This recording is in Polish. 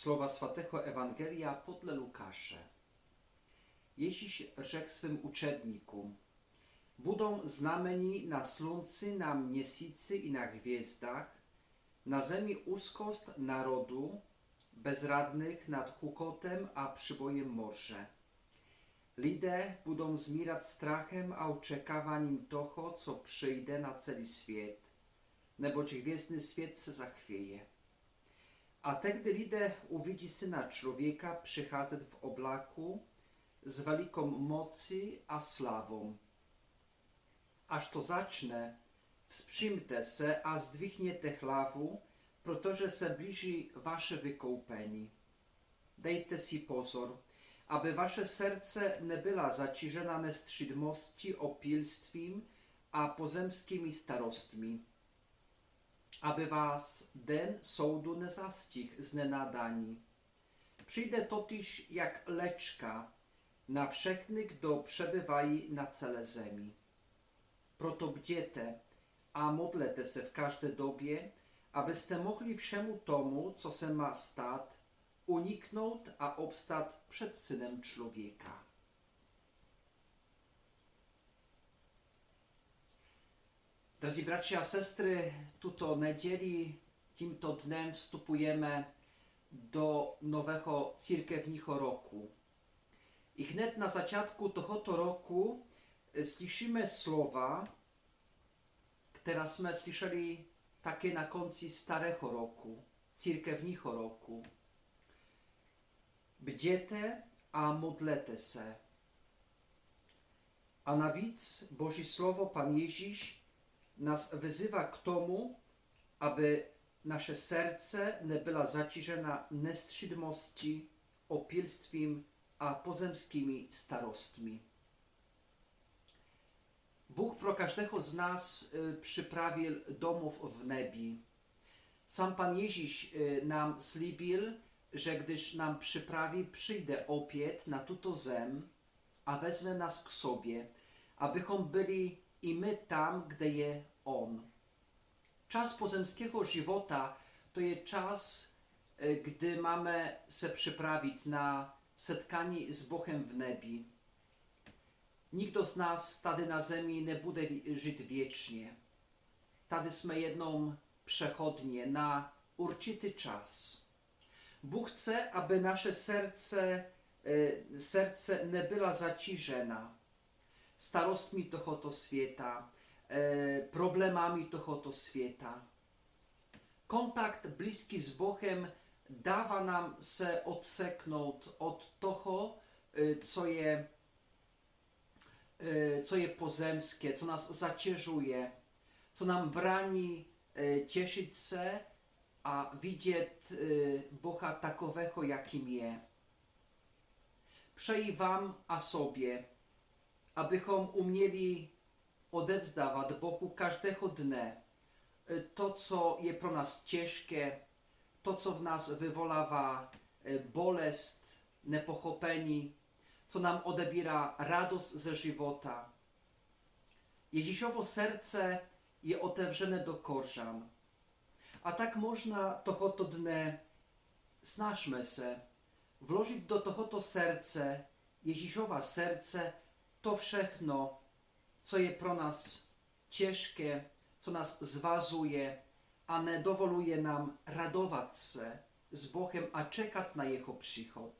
Słowa Swatego Ewangelia podle Lukasze. Ježíš řekl svým učedníkům, budou znamení na slunci, na měsíci i na hvězdách, na zemi úzkost narodu, bezradnych nad hukotem a przybojem morze. Lidé budou zmírat strachem a očekáváním toho, co přijde na celý svět, neboť hvězdný svět se zachwieje. A tehdy lidé uvidí Syna Człowieka przycházet w oblaku z wielką mocy a slawą. Aż to zaczne, wsprzymte se a zdwihniete hlavu, protože se blíží vaše vykoupení. Dejte si pozor, aby vaše serce nebyla zaciżena nestřídmosti, opilstvím a pozemskými starostmi, aby vás den soudu nezastih z nenadání. Přijde totiž jak leczka na všechny, kdo przebywají na celé zemi. Proto bděte a modlete se v každé době, abyste mohli všemu tomu, co se má stát, uniknout a obstát před synem člověka. Drodzy bracia sestry, tuto niedzieli, tímto dnem wstupujemy do nowego církevního roku. I hned na začátku tohoto roku e, slyšíme slova, která jsme slyšeli také na konci starého roku, církevního roku. Bděte a modlete se. A navíc Boží slovo Pan Ježíš nas wyzywa k tomu, aby nasze serce nebyla zaciżena nestřídmości, opilstwem a pozemskimi starostmi. Bóg pro każdego z nas y, przyprawił domów w nebi. Sam Pan Ježíš y, nam slibil, że gdyż nam przyprawi, przyjdę opiet na tuto zem, a wezmę nas k sobie, abychom byli i my tam, gdzie je On. Czas pozemskiego żywota to jest czas, y, gdy mamy se przyprawić na setkanie z Bogiem w nebi. Nikt z nas tady na zemi nie bude żyć wiecznie. Tady jsme jedną przechodnie na určity czas. Bóg chce, aby nasze serce, e, serce nie była zaciżena starostmi tohoto świata, e, problemami tohoto świata. Kontakt bliski z Bogiem dawa nam se odseknąć od toho, e, co je e, co je pozemskie, co nas zacieżuje, co nam brani cieszyć się, a widzieć Boha takowego, jakim je. Przej wam, a sobie, abychom umieli odewzdawać Bohu każdego dnia e, to, co je pro nas ciężkie, to, co w nas wywolawa e, bolest, nepochopeni, co nam odebiera radość ze żywota. Jezisiowo serce je otewrzone do korzan. A tak można tohoto dne snažme se włożyć do tohoto serce, Jezisiowa serce, to všechno, co je pro nas ciężkie, co nas zwazuje, a nie dowoluje nam radować się z Bogiem, a czekać na Jego przychód.